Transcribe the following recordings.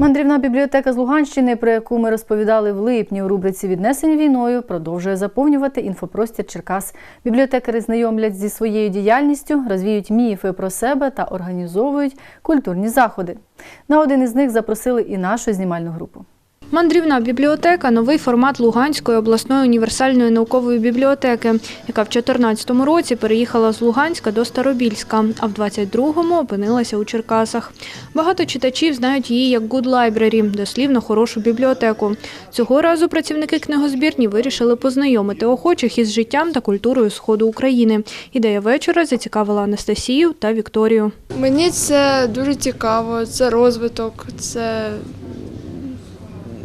Мандрівна бібліотека з Луганщини, про яку ми розповідали в липні у рубриці Віднесені війною, продовжує заповнювати інфопростір Черкас. Бібліотекари знайомлять зі своєю діяльністю, розвіють міфи про себе та організовують культурні заходи. На один із них запросили і нашу знімальну групу. Мандрівна бібліотека новий формат Луганської обласної універсальної наукової бібліотеки, яка в 2014 році переїхала з Луганська до Старобільська, а в 22-му опинилася у Черкасах. Багато читачів знають її як Good Library, дослівно хорошу бібліотеку. Цього разу працівники книгозбірні вирішили познайомити охочих із життям та культурою Сходу України. Ідея вечора зацікавила Анастасію та Вікторію. Мені це дуже цікаво, це розвиток, це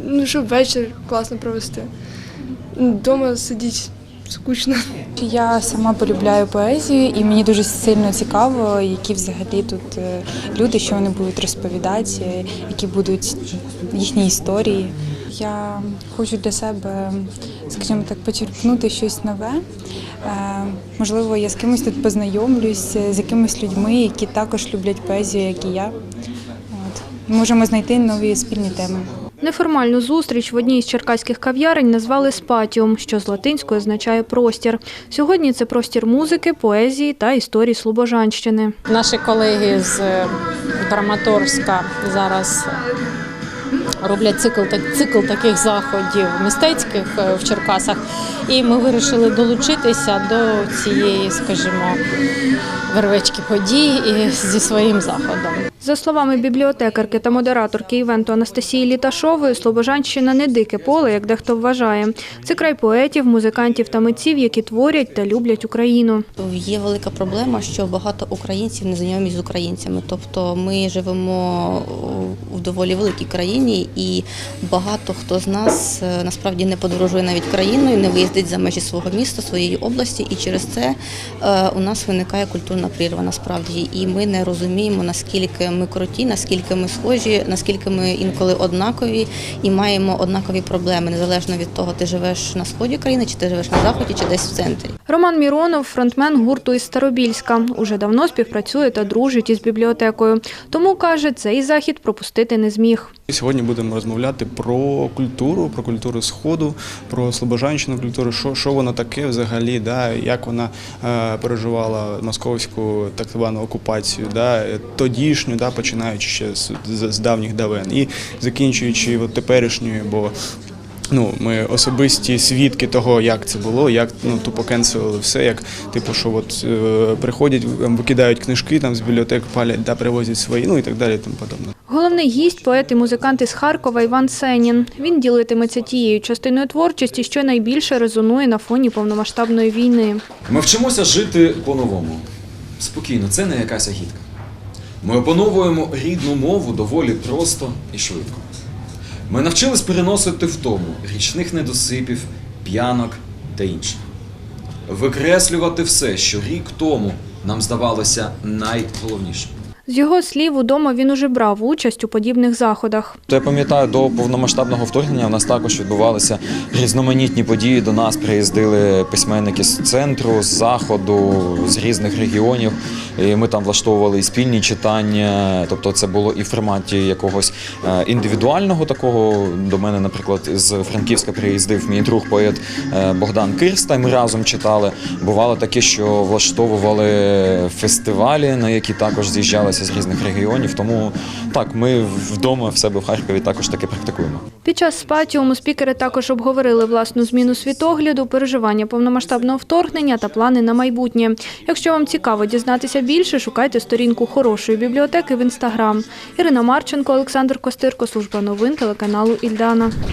ну, щоб вечір класно провести. Дома сидіти скучно. Я сама полюбляю поезію, і мені дуже сильно цікаво, які взагалі тут е, люди, що вони будуть розповідати, які будуть їхні історії. Я хочу для себе, скажімо так, почерпнути щось нове. Е, Можливо, я з кимось тут познайомлюсь, е, з якимись людьми, які також люблять поезію, як і я. От. Можемо знайти нові спільні теми. Неформальну зустріч в одній із черкаських кав'ярень назвали спатіум, що з латинської означає простір. Сьогодні це простір музики, поезії та історії Слобожанщини. Наші колеги з е, Краматорська зараз роблять цикл, цикл таких заходів мистецьких е, в Черкасах, і ми вирішили долучитися до цієї, скажімо, вервечки подій зі своїм заходом. За словами бібліотекарки та модераторки івенту Анастасії Літашової, Слобожанщина не дике поле, як дехто вважає. Це край поетів, музикантів та митців, які творять та люблять Україну. Є велика проблема, що багато українців не знайомі з українцями. Тобто ми живемо у доволі великій країні, і багато хто з нас е, насправді не подорожує навіть країною, не виїздить за межі свого міста, своєї області, і через це е, у нас виникає культурна прірва насправді. І ми не розуміємо, наскільки ми круті, наскільки ми схожі, наскільки ми інколи однакові і маємо однакові проблеми, незалежно від того, ти живеш на сході країни, чи ти живеш на заході, чи десь в центрі. Роман Міронов, фронтмен гурту із Старобільська, уже давно співпрацює та дружить із бібліотекою. Тому каже, цей захід пропустити не зміг. Сьогодні будемо розмовляти про культуру, про культуру Сходу, про слобожанщину культуру, що, що вона таке взагалі, да, як вона е, переживала московську так звану окупацію, да, е, тодішню, да, починаючи ще з, з, з давніх давен і закінчуючи от теперішньою, бо Ну, ми особисті свідки того, як це було, як ну тупо кенселили все, як типу, що от е, приходять, викидають книжки там з бібліотек, палять, да, привозять свої, ну і так далі, і тому подобне. Головний гість поет і музикант із Харкова Іван Сенін. Він ділитиметься тією частиною творчості, що найбільше резонує на фоні повномасштабної війни. Ми вчимося жити по-новому. Спокійно, це не якась агітка. Ми опановуємо рідну мову доволі просто і швидко. Ми навчились переносити втому річних недосипів, п'янок та інше. Викреслювати все, що рік тому нам здавалося найголовнішим. З його слів, удома він уже брав участь у подібних заходах. Я пам'ятаю, до повномасштабного вторгнення в нас також відбувалися різноманітні події. До нас приїздили письменники з центру, з заходу, з різних регіонів. І ми там влаштовували і спільні читання. Тобто, це було і в форматі якогось е, індивідуального такого. До мене, наприклад, з Франківська приїздив мій друг поет е, Богдан Кирста. Ми разом читали. Бувало таке, що влаштовували фестивалі, на які також з'їжджалися з різних регіонів. Тому так, ми вдома в себе в Харкові також таке практикуємо. Під час спатіуму спікери також обговорили власну зміну світогляду, переживання повномасштабного вторгнення та плани на майбутнє. Якщо вам цікаво дізнатися більше, шукайте сторінку хорошої бібліотеки в інстаграм. Ірина Марченко, Олександр Костирко, служба новин телеканалу Ільдана.